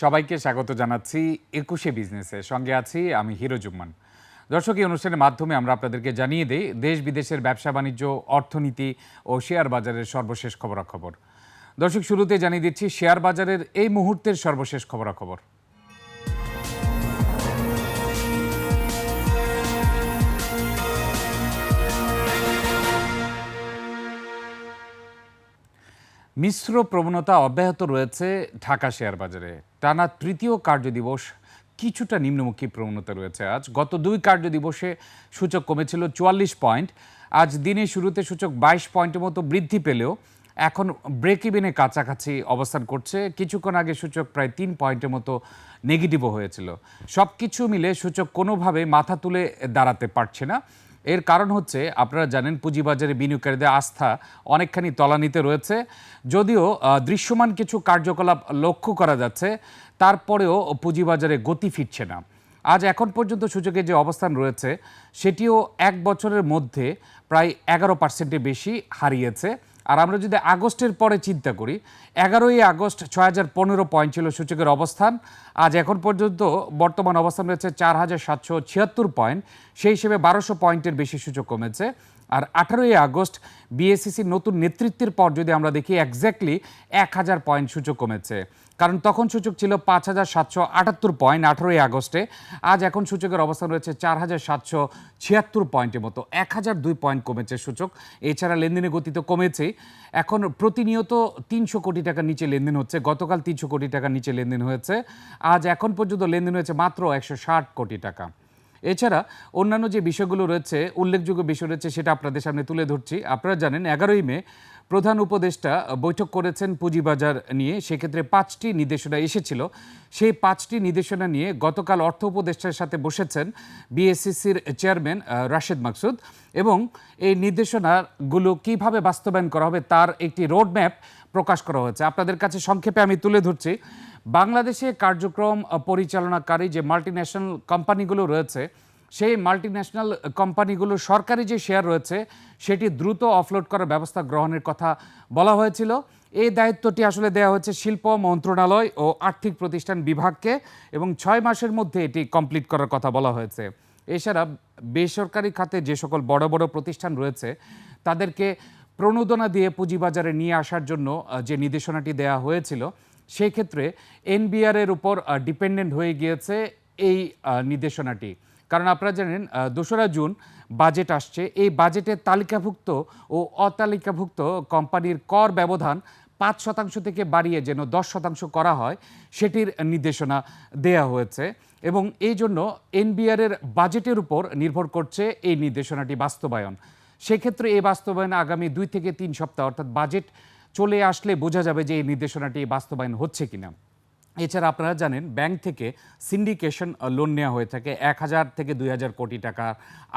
সবাইকে স্বাগত জানাচ্ছি একুশে বিজনেসের সঙ্গে আছি আমি হিরো জুম্মান। দর্শক, এই অনুষ্ঠানের মাধ্যমে আমরা আপনাদেরকে জানিয়ে দিই, দেশ বিদেশের ব্যবসা, বাণিজ্য, অর্থনীতি ও শেয়ার বাজারের সর্বশেষ খবরাখবর। দর্শক, শুরুতে জানিয়ে দিচ্ছি, শেয়ার বাজারের এই মুহূর্তের সর্বশেষ খবরাখবর। মিশ্র প্রবণতা অব্যাহত রয়েছে ঢাকা শেয়ার বাজারে। টানা তৃতীয় কার্যদিবস কিছুটা নিম্নমুখী প্রবণতা রয়েছে আজ। গত দুই কার্যদিবসে সূচক কমেছিল চুয়াল্লিশ পয়েন্ট। আজ দিনের শুরুতে সূচক বাইশ পয়েন্টের মতো বৃদ্ধি পেলেও এখন ব্রেক ইভেনে কাছাকাছি অবস্থান করছে। কিছুক্ষণ আগে সূচক প্রায় তিন পয়েন্টের মতো নেগেটিভও হয়েছিল। সব কিছু মিলে সূচক কোনোভাবে মাথা তুলে দাঁড়াতে পারছে না। এর কারণ হচ্ছে, আপনারা জানেন পুঁজিবাজারে বিনিয়োগকারীদের আস্থা অনেকখানি তলানিতে রয়েছে। যদিও দৃশ্যমান কিছু কার্যকলাপ লক্ষ্য করা যাচ্ছে, তারপরেও পুঁজিবাজারে গতি ফিরছে না। আজ এখন পর্যন্ত সূচকের যে অবস্থান রয়েছে, সেটিও এক বছরের মধ্যে প্রায় এগারো পার্সেন্টে বেশি হারিয়েছে। আর আমরা যদি আগস্টের পরে চিন্তা করি, এগারোই আগস্ট ছয় হাজার পনেরো পয়েন্ট ছিল সূচকের অবস্থান। আজ এখন পর্যন্ত বর্তমান অবস্থান রয়েছে চার হাজার সাতশো ছিয়াত্তর পয়েন্ট সেই হিসেবে বারোশো পয়েন্টের বেশি সূচক কমেছে। আর আঠারোই আগস্ট বিএসসিসির নতুন নেতৃত্বের পর যদি আমরা দেখি একজ্যাক্টলি এক হাজার পয়েন্ট সূচক কমেছে। কারণ তখন সূচক ছিল পাঁচ হাজার সাতশো আটাত্তর পয়েন্ট আঠারোই আগস্টে। আজ এখন সূচকের অবস্থান রয়েছে চার হাজার সাতশো ছিয়াত্তর পয়েন্টের মতো। এক হাজার দুই পয়েন্ট কমেছে সূচক। এছাড়া লেনদেনের গতি তো কমেছেই। এখন প্রতিনিয়ত তিনশো কোটি টাকার নিচে লেনদেন হচ্ছে। গতকাল তিনশো কোটি টাকার নিচে লেনদেন হয়েছে। আজ এখন পর্যন্ত লেনদেন হয়েছে মাত্র একশো ষাট কোটি টাকা। এছাড়া অন্যান্য যে বিষয়গুলো রয়েছে, উল্লেখযোগ্য বিষয় রয়েছে সেটা আপনাদের সামনে তুলে ধরছি। আপনারা জানেন, এগারোই মে প্রধান উপদেষ্টা বৈঠক করেছেন পুঁজিবাজার নিয়ে। সেক্ষেত্রে পাঁচটি নির্দেশনা এসেছিল। সেই পাঁচটি নির্দেশনা নিয়ে গতকাল অর্থ উপদেষ্টার সাথে বসেছেন বিএসসিসির চেয়ারম্যান রাশেদ মাকসুদ এবং এই নির্দেশনাগুলো কীভাবে বাস্তবায়ন করা হবে তার একটি রোডম্যাপ প্রকাশ করা হয়েছে। আপনাদের কাছে সংক্ষেপে আমি তুলে ধরছি। বাংলাদেশে কার্যক্রম পরিচালনাকারী যে মাল্টিন্যাশনাল কোম্পানিগুলো রয়েছে সেই মাল্টিন্যাশনাল কোম্পানিগুলো সরকারি যে শেয়ার রয়েছে, সেটি দ্রুত অফলোড করার ব্যবস্থা গ্রহণের কথা বলা হয়েছিল। এই দায়িত্বটি আসলে দেওয়া হয়েছে শিল্প মন্ত্রণালয় ও আর্থিক প্রতিষ্ঠান বিভাগকে এবং ছয় মাসের মধ্যে এটি কমপ্লিট করার কথা বলা হয়েছে। এছাড়া বেসরকারি খাতে যে সকল বড় বড় প্রতিষ্ঠান রয়েছে, তাদেরকে প্রণোদনা দিয়ে পুঁজিবাজারে নিয়ে আসার জন্য যে নির্দেশনাটি দেওয়া হয়েছিল, সেই ক্ষেত্রে এনবিআর এর উপর ডিপেন্ডেন্ট হয়ে গিয়েছে এই নির্দেশনাটি। কারণ আপনারা জানেন দোসরা জুন বাজেট আসছে। এই বাজেটে তালিকাভুক্ত ও অতালিকাভুক্ত কোম্পানির কর ব্যবধান পাঁচ শতাংশ থেকে বাড়িয়ে যেন দশ শতাংশ করা হয়, সেটির নির্দেশনা দেয়া হয়েছে এবং এই জন্য এনবিআর এর বাজেটের উপর নির্ভর করছে এই নির্দেশনাটি বাস্তবায়ন। সেক্ষেত্রে এই বাস্তবায়ন আগামী দুই থেকে তিন সপ্তাহ, অর্থাৎ বাজেট চলে আসলে বোঝা যাবে যে এই নির্দেশনাটি বাস্তবায়ন হচ্ছে কিনা। এছাড়া আপনারা জানেন, ব্যাংক থেকে সিন্ডিকেশন লোন নেওয়া হয়ে থাকে এক হাজার থেকে দুই হাজার কোটি টাকা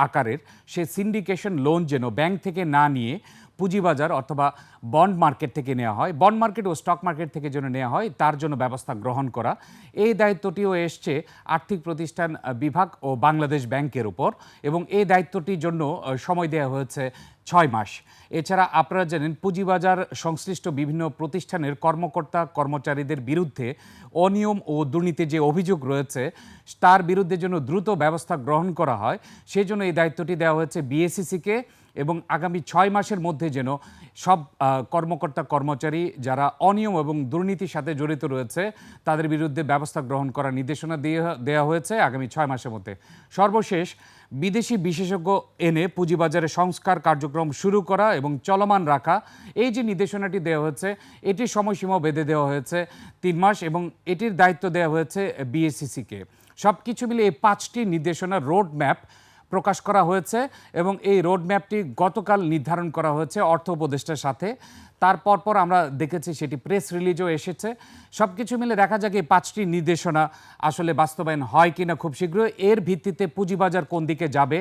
আকারের। সে সিন্ডিকেশন লোন যেন ব্যাংক থেকে না নিয়ে পুঁজিবাজার অথবা বন্ড মার্কেট থেকে নেওয়া হয়। বন্ড মার্কেট ও স্টক মার্কেট থেকে যেন নেওয়া হয়, তার জন্য ব্যবস্থা গ্রহণ করা। এই দায়িত্বটিও এসছে আর্থিক প্রতিষ্ঠান বিভাগ ও বাংলাদেশ ব্যাংকের উপর এবং এই দায়িত্বটির জন্য সময় দেওয়া হয়েছে ছয় মাস। এছাড়া আপনারা জানেন, পুঁজিবাজার সংশ্লিষ্ট বিভিন্ন প্রতিষ্ঠানের কর্মকর্তা কর্মচারীদের বিরুদ্ধে অনিয়ম ও দুর্নীতির যে অভিযোগ রয়েছে, তার বিরুদ্ধে যেন দ্রুত ব্যবস্থা গ্রহণ করা হয়। সেই জন্য এই দায়িত্বটি দেওয়া হয়েছে বিএসসিসিকে এবং আগামী ছয় মাসের মধ্যে যেন সব কর্মকর্তা, কর্মচারী যারা অনিয়ম এবং দুর্নীতির সাথে জড়িত রয়েছে, তাদের বিরুদ্ধে ব্যবস্থা গ্রহণ করার নির্দেশনা দিয়ে দেওয়া হয়েছে আগামী ছয় মাসের মধ্যে। সর্বশেষ, বিদেশি বিশেষজ্ঞ এনে পুঁজিবাজারে সংস্কার কার্যক্রম শুরু করা এবং চলমান রাখা, এই যে নির্দেশনাটি দেওয়া হয়েছে, এটির সময়সীমা বেঁধে দেওয়া হয়েছে তিন মাস এবং এটির দায়িত্ব দেওয়া হয়েছে বিএসসিসিকে সব কিছু মিলে এই পাঁচটি নির্দেশনা রোড ম্যাপ প্রকাশ করা হয়েছে এবং এই রোডম্যাপটি গতকাল নির্ধারণ করা হয়েছে অর্থ উপদেষ্টার সাথে। তারপর পর আমরা দেখেছি সেটি প্রেস রিলিজও এসেছে। সব কিছু মিলে দেখা যাক এই পাঁচটি নির্দেশনা আসলে বাস্তবায়ন হয় কিনা খুব শীঘ্রই। এর ভিত্তিতে পুঁজিবাজার কোন দিকে যাবে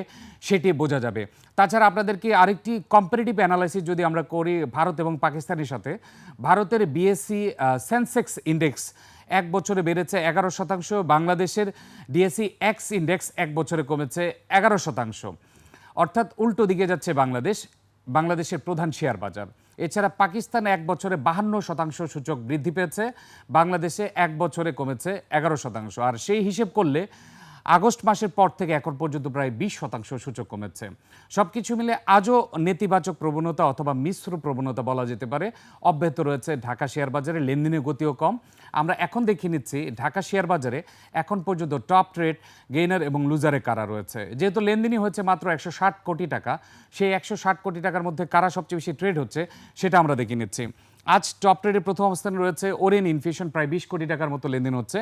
সেটি বোঝা যাবে। তাছাড়া আপনাদেরকে আরেকটি কম্পারেটিভ অ্যানালাইসিস যদি আমরা করি ভারত এবং পাকিস্তানের সাথে? ভারতের বিএসসি সেন্সেক্স ইন্ডেক্স এক বছরে বেড়েছে এগারো শতাংশ। বাংলাদেশের ডিএসসি এক্স ইন্ডেক্স এক বছরে কমেছে এগারো শতাংশ। অর্থাৎ উল্টো দিকে যাচ্ছে বাংলাদেশ, বাংলাদেশের প্রধান শেয়ার বাজার। এছাড়া পাকিস্তানে এক বছরে বাহান্ন শতাংশ সূচক বৃদ্ধি পেয়েছে, বাংলাদেশে এক বছরে কমেছে এগারো শতাংশ। আর সেই হিসেব করলে আগস্ট মাসের পর থেকে এখন পর্যন্ত প্রায় বিশ শতাংশ সূচক কমেছে। সব কিছু মিলে আজও নেতিবাচক প্রবণতা অথবা মিশ্র প্রবণতা বলা যেতে পারে। অব্যাহত রয়েছে ঢাকা শেয়ার বাজারে, লেনদেনের গতিও কম। আমরা এখন দেখে নিচ্ছি ঢাকা শেয়ার বাজারে এখন পর্যন্ত টপ ট্রেড, গেইনার এবং লুজারে কারা রয়েছে। যেহেতু লেনদেনই হয়েছে মাত্র একশো ষাট কোটি টাকা, সেই একশো ষাট কোটি টাকার মধ্যে কারা সবচেয়ে বেশি ট্রেড হচ্ছে সেটা আমরা দেখে নিচ্ছি। আজ টপ ট্রেডে প্রথম অবস্থানে রয়েছে ওরেন ইনফিউশন প্রায় বিশ কোটি টাকার মতো লেনদেন হচ্ছে।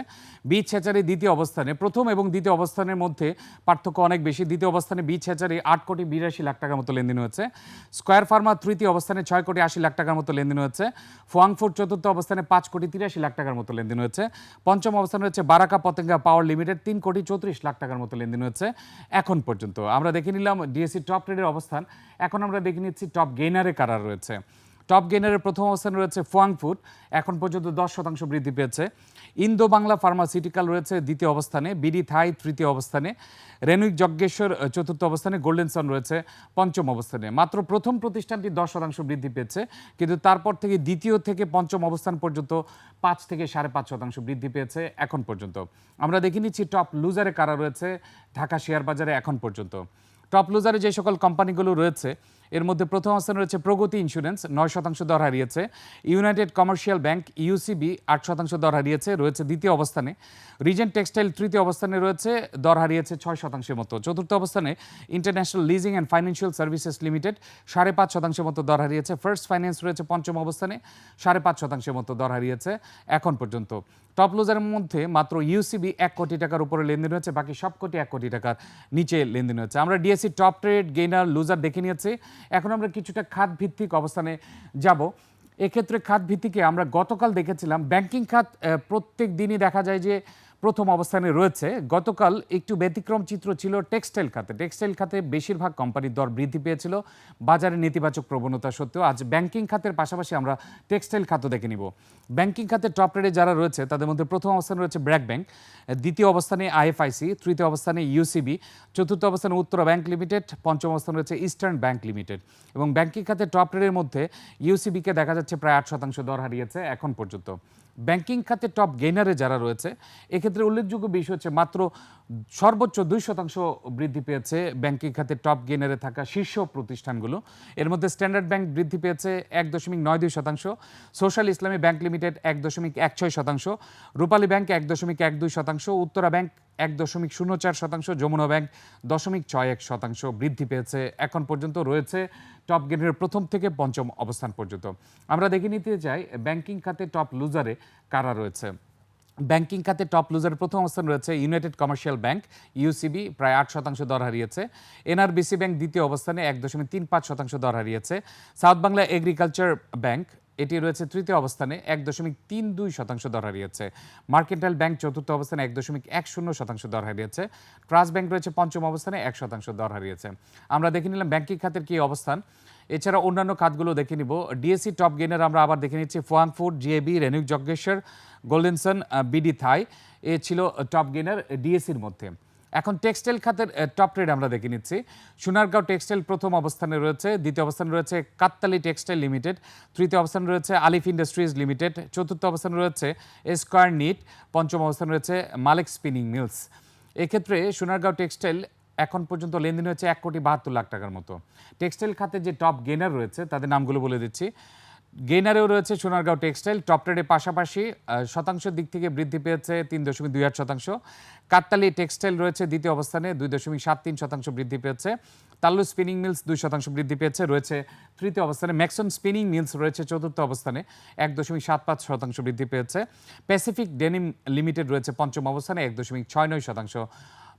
বীজ ছেচারি দ্বিতীয় অবস্থানে, প্রথম এবং দ্বিতীয় অবস্থানের মধ্যে পার্থক্য অনেক বেশি। দ্বিতীয় অবস্থানে বীজ ছেচারি আট কোটি বিরাশি লাখ টাকার মতো লেনদেন হয়েছে। স্কোয়ার ফার্মা তৃতীয় অবস্থানে ছয় কোটি আশি লাখ টাকার মতো লেনদেন হয়েছে। ফোয়াংফুড চতুর্থ অবস্থানে পাঁচ কোটি তিরাশি লাখ টাকার মতো লেনদেন হয়েছে। পঞ্চম অবস্থানে রয়েছে বারাকা পতেঙ্গা পাওয়ার লিমিটেড, তিন কোটি চৌত্রিশ লাখ টাকার মতো লেনদেন হয়েছে এখন পর্যন্ত। আমরা দেখে নিলাম ডিএসসি টপ ট্রেডের অবস্থান। এখন আমরা দেখে নিচ্ছি টপ গেইনারে কারা রয়েছে। টপ গেইনারের প্রথম অবস্থানে রয়েছে ফুয়াং ফুড এখন পর্যন্ত দশ শতাংশ বৃদ্ধি পেয়েছে। ইন্দো বাংলা ফার্মাসিউটিক্যাল রয়েছে দ্বিতীয় অবস্থানে, বিডি থাই তৃতীয় অবস্থানে রেনুইক যজ্ঞেশ্বর চতুর্থ অবস্থানে, গোল্ডেন সন রয়েছে পঞ্চম অবস্থানে। মাত্র প্রথম প্রতিষ্ঠানটি দশ শতাংশ বৃদ্ধি পেয়েছে, কিন্তু তারপর থেকে দ্বিতীয় থেকে পঞ্চম অবস্থান পর্যন্ত পাঁচ থেকে সাড়ে পাঁচ শতাংশ বৃদ্ধি পেয়েছে এখন পর্যন্ত। আমরা দেখে নিচ্ছি টপ লুজারে কারা রয়েছে, ঢাকা শেয়ার বাজারে এখন পর্যন্ত। টপ লুজারে যে সকল কোম্পানিগুলো রয়েছে এর মধ্যে প্রথম অবস্থানে রয়েছে প্রগতি ইন্স্যুরেন্স, নয় শতাংশ দর হারিয়েছে। ইউনাইটেড কমার্শিয়াল ব্যাংক, ইউসিবি, আট শতাংশ দর হারিয়েছে, রয়েছে দ্বিতীয় অবস্থানে। রিজেন্ট টেক্সটাইল তৃতীয় অবস্থানে রয়েছে, দর হারিয়েছে ছয় শতাংশের মতো। চতুর্থ অবস্থানে international leasing and financial services limited, সাড়ে পাঁচ শতাংশের মতো দর হারিয়েছে। ফার্স্ট ফাইন্যান্স রয়েছে পঞ্চম অবস্থানে, সাড়ে পাঁচ শতাংশের মতো দর হারিয়েছে এখন পর্যন্ত। টপ লুজারের মধ্যে মাত্র ইউসিবি এক কোটি টাকার উপরে লেনদেন হয়েছে, বাকি সব কোটি এক কোটি টাকার নিচে লেনদেন হয়েছে। আমরা DSC top trade gainer, loser দেখে নিয়েছি। এখন আমরা কিছুটা খাত ভিত্তিক অবস্থানে যাব। এক্ষেত্রে খাত ভিত্তিকে আমরা গতকাল দেখেছিলাম। ব্যাংকিং খাত প্রত্যেক দিনই দেখা যায় যে প্রথম অবস্থানে রয়েছে। গতকাল একটু ব্যতিক্রম চিত্র ছিল টেক্সটাইল খাতে। টেক্সটাইল খাতে বেশিরভাগ কোম্পানির দর বৃদ্ধি পেয়েছিল। বাজারে নেতিবাচক প্রবণতা সত্ত্বেও আজ ব্যাংকিং খাতের পাশাপাশি আমরা টেক্সটাইল খাতও দেখে নিব। ব্যাংকিং খাতের টপ রেটে যারা রয়েছে, তাদের মধ্যে প্রথম অবস্থানে রয়েছে ব্র্যাক ব্যাংক, দ্বিতীয় অবস্থানে আইএফআইসি, তৃতীয় অবস্থানে ইউসিবি, চতুর্থ অবস্থানে উত্তরা ব্যাংক লিমিটেড, পঞ্চম অবস্থানে রয়েছে ইস্টার্ন ব্যাংক লিমিটেড। এবং ব্যাংকিং খাতের টপ রেটের মধ্যে ইউসিবিকে দেখা যাচ্ছে প্রায় আট শতাংশ দর হারিয়েছে এখন পর্যন্ত। ব্যাংকিং খাতে টপ গেইনারে যারা রয়েছে এক্ষেত্রে উল্লেখযোগ্য বিষয় হচ্ছে মাত্র সর্বোচ্চ দুই শতাংশ বৃদ্ধি পেয়েছে ব্যাংকিং খাতে টপ গেনারে থাকা শীর্ষ প্রতিষ্ঠানগুলো। এর মধ্যে স্ট্যান্ডার্ড ব্যাংক বৃদ্ধি পেয়েছে এক দশমিক নয় দুই শতাংশ, সোশ্যাল ইসলামী ব্যাংক লিমিটেড এক দশমিক এক ছয় শতাংশ, রূপালী ব্যাংক এক দশমিক এক দুই শতাংশ, উত্তরা ব্যাংক এক দশমিক শূন্য চার শতাংশ, যমুনা ব্যাংক দশমিক ছয় এক শতাংশ বৃদ্ধি পেয়েছে। এখন পর্যন্ত রয়েছে টপ গেনের প্রথম থেকে পঞ্চম অবস্থান পর্যন্ত। আমরা দেখে নিতে চাই ব্যাংকিং খাতে টপ লুজারে কারা রয়েছে। ব্যাংকিং খাতে টপ লুজারের প্রথম অবস্থান রয়েছে ইউনাইটেড কমার্শিয়াল ব্যাংক, ইউসিবি, প্রায় আট শতাংশ দর হারিয়েছে। এনআরবিসি ব্যাংক দ্বিতীয় অবস্থানে এক দশমিক তিন পাঁচ শতাংশ দর হারিয়েছে। সাউথ বাংলা এগ্রিকালচার ব্যাংক, এটি রয়েছে তৃতীয় অবস্থানে এক দশমিক তিন দুই শতাংশ দর হারিয়েছে। মার্কেন্টাইল ব্যাংক চতুর্থ অবস্থানে এক দশমিক এক শূন্য শতাংশ দর হারিয়েছে। ট্রাস্ট ব্যাংক রয়েছে পঞ্চম অবস্থানে এক শতাংশ দর হারিয়েছে। আমরা দেখে নিলাম ব্যাংকিং খাতের কি অবস্থান। এছাড়া অন্যান্য খাতগুলো দেখে নিব। ডিএসসি টপ গেনার আমরা আবার দেখে নিচ্ছি। ফোয়াং ফুড জিএবি রেনুক যজ্ঞেশ্বর গোল্ডেনসন বিডি থাই এ ছিল টপ গেনার ডিএসসির মধ্যে। এখন টেক্সটাইল খাতের টপ ট্রেড আমরা দেখে নিচ্ছি। সোনারগাঁও টেক্সটাইল প্রথম অবস্থানে রয়েছে, দ্বিতীয় অবস্থানে রয়েছে কাত্তালি টেক্সটাইল লিমিটেড তৃতীয় অবস্থানে রয়েছে আলিফ ইন্ডাস্ট্রিজ লিমিটেড চতুর্থ অবস্থানে রয়েছে স্কোয়ার নিট পঞ্চম অবস্থানে রয়েছে মালিক স্পিনিং মিলস এক্ষেত্রে সোনারগাঁও টেক্সটাইল এখন পর্যন্ত লেনদেন হয়েছে এক কোটি বাহাত্তর লাখ টাকার মতো। টেক্সটাইল খাতে যে টপ গেনার রয়েছে তাদের নামগুলো বলে দিচ্ছি। গেইনারেও রয়েছে সোনারগাঁও টেক্সটাইল টপ ট্রেডের পাশাপাশি আহ, শতাংশের দিক থেকে বৃদ্ধি পেয়েছে তিন দশমিক দুই আট শতাংশ। কাত্তালি টেক্সটাইল রয়েছে দ্বিতীয় অবস্থানে দুই দশমিক সাত তিন শতাংশ বৃদ্ধি পেয়েছে। তাল্লু স্পিনিং মিলস দুই শতাংশ বৃদ্ধি পেয়েছে রয়েছে তৃতীয় অবস্থানে। ম্যাক্সন স্পিনিং মিলস রয়েছে চতুর্থ অবস্থানে এক দশমিক সাত পাঁচ শতাংশ বৃদ্ধি পেয়েছে। প্যাসিফিক ডেনিম লিমিটেড রয়েছে পঞ্চম অবস্থানে এক দশমিক ছয় নয় শতাংশ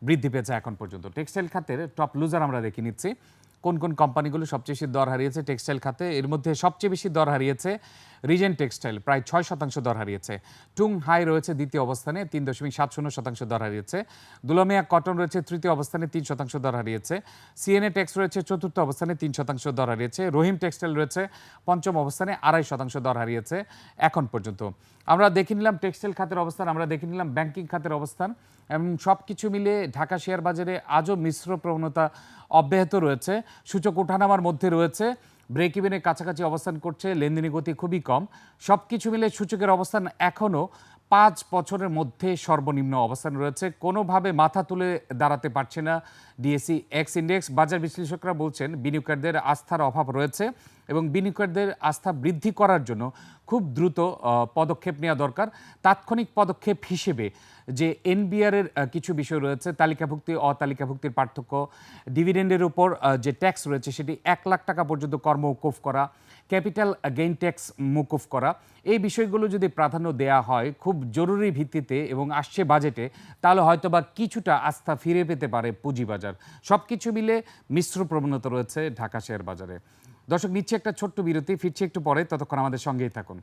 বৃদ্ধি পেয়েছে এখন পর্যন্ত। টেক্সটাইল খাতের টপ লুজার আমরা দেখে নিচ্ছি। কোন কোন কোম্পানিগুলো সবচেয়ে বেশি দর হারিয়েছে? টেক্সটাইল খাতে এর মধ্যে সবচেয়ে বেশি দর হারিয়েছে রিজেন টেক্সটাইল প্রায় ছয় শতাংশ দর হারিয়েছে। টুং হাই রয়েছে দ্বিতীয় অবস্থানে, তিন দশমিক সাত শূন্য শতাংশ দর হারিয়েছে। দুলমিয়া কটন রয়েছে তৃতীয় অবস্থানে, তিন শতাংশ দর হারিয়েছে। সিএনএ টেক্স রয়েছে চতুর্থ অবস্থানে, তিন শতাংশ দর হারিয়েছে। রহিম টেক্সটাইল রয়েছে পঞ্চম অবস্থানে, আড়াই শতাংশ দর হারিয়েছে এখন পর্যন্ত। আমরা দেখে নিলাম টেক্সটাইল খাতের অবস্থান, আমরা দেখে নিলাম ব্যাংকিং খাতের অবস্থান, এবং সব কিছু মিলে ঢাকা শেয়ার বাজারে আজও মিশ্র প্রবণতা অব্যাহত রয়েছে। সূচক ওঠানামার মধ্যে রয়েছে। ব্রেক ইভেনের কাছাকাছি অবস্থান করছে, লেনদেনের গতি খুবই কম। সব কিছু মিলে সূচকের অবস্থান এখনও পাঁচ বছরের মধ্যে সর্বনিম্ন অবস্থান রয়েছে। কোনোভাবে মাথা তুলে দাঁড়াতে পারছে না ডিএসসি এক্স ইন্ডেক্স। বাজার বিশ্লেষকরা বলছেন, বিনিয়োগকারীদের আস্থার অভাব রয়েছে। এবং বিনিয়োগকারীদের আস্থা বৃদ্ধি করার জন্য খুব দ্রুত পদক্ষেপ নেওয়া দরকার। তাৎক্ষণিক পদক্ষেপ হিসেবে যে এনবিআর এর কিছু বিষয় রয়েছে, তালিকাভুক্তি, অতালিকাভুক্তির পার্থক্য ডিভিডেন্ডের উপর যে ট্যাক্স রয়েছে সেটি এক লাখ টাকা পর্যন্ত কর্মকুফ করা ক্যাপিটাল গেইন ট্যাক্স মকুফ করা, এই বিষয়গুলো যদি প্রাধান্য দেয়া হয় খুব জরুরি ভিত্তিতে এবং আসছে বাজেটে তাহলে হয়তোবা কিছুটা আস্থা ফিরে পেতে পারে পুঁজিবাজার। সব কিছু মিলে মিশ্র প্রবণতা রয়েছে ঢাকা শেয়ার বাজারে। দর্শক নিচ্ছে একটা ছোট্ট বিরতি ফিরছি একটু পরে ততক্ষণ আমাদের সঙ্গেই থাকুন।